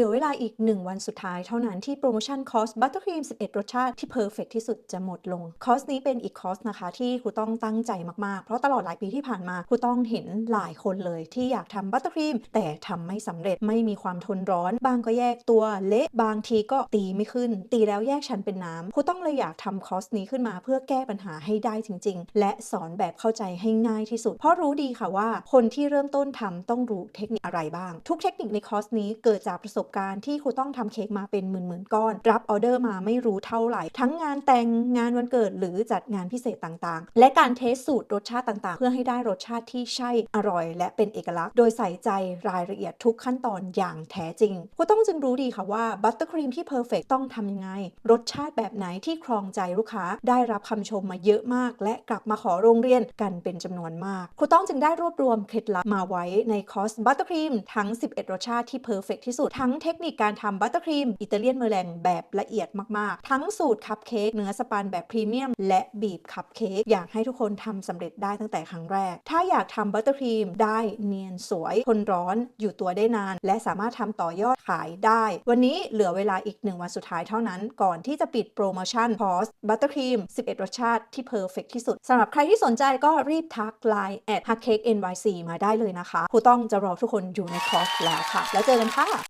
ลือเวลาอีก 1 วันสุดท้ายเท่านั้นที่โปรโมชั่นคอสบัตเตอร์ครีม 11 รสชาติที่เพอร์เฟกที่สุดจะหมดลง คอสนี้เป็นอีกคอสนะคะที่ครูต้องตั้งใจมาก ๆ เพราะตลอดหลายปีที่ผ่านมาครูต้องเห็นหลายคนเลยที่อยากทำบัตเตอร์ครีม แต่ทำไม่สำเร็จไม่มีความทนร้อน บางก็แยกตัวเละบางทีก็ตีไม่ขึ้น ตีแล้วแยกชั้นเป็นน้ำครูต้องเลยอยากทำคอสนี้ขึ้นมาเพื่อแก้ปัญหาให้ได้จริง ๆ และสอนแบบเข้าใจให้ง่ายที่สุด เพราะรู้ดีค่ะว่า คนที่เริ่มต้นทำต้องรู้เทคนิคอะไรบ้าง ทุกเทคนิคในคอสนี้เกิดจากประสบการณ์ที่ครูต้องทำเค้กมาเป็นหมื่นๆก้อน รับออเดอร์มาไม่รู้เท่าไหร่ ทั้งงานแต่งงานวันเกิดหรือจัดงานพิเศษต่างๆ และการเทสสูตรรสชาติต่างๆ เพื่อให้ได้รสชาติที่ใช่อร่อย และเป็นเอกลักษณ์ โดยใส่ใจรายละเอียดทุกขั้นตอนอย่างแท้จริงครูต้องจึงรู้ดีค่ะว่าบัตเตอร์ครีมที่เพอร์เฟกต้องทำยังไง รสชาติแบบไหนที่ครองใจลูกค้าได้รับคำชมมาเยอะมาก และกลับมาขอโรงเรียนกันเป็นจำนวนมากครูต้องจึงได้รวบรวมเคล็ดลับมาไว้ในคอร์สบัตเตอร์ครีมทั้ง 11 รสชาติที่เพอร์เฟกที่สุดทั้งเทคนิคการทำบัตเตอร์ครีมอิตาเลียนเมอร์แรงแบบละเอียดมากๆ ทั้งสูตรคัพเค้กเนื้อสปันแบบพรีเมียม และบีบคัพเค้กอยากให้ทุกคนทำสำเร็จได้ตั้งแต่ครั้งแรก ถ้าอยากทำบัตเตอร์ครีมได้เนียนสวยทนร้อนอยู่ตัวได้นาน และสามารถทำต่อยอดขายได้ วันนี้เหลือเวลาอีกหนึ่งวันสุดท้ายเท่านั้นก่อนที่จะปิดโปรโมชั่นคอร์สบัตเตอร์ครีม 11 รสชาติที่เพอร์เฟกที่สุดสำหรับใครที่สนใจก็รีบทักไลน์แอดฮักเค้ก NYC มาได้เลยนะคะครูต้องจะรอทุกคนอยู่ในคอร์สแล้วค่ะ แล้วเจอกันค่ะ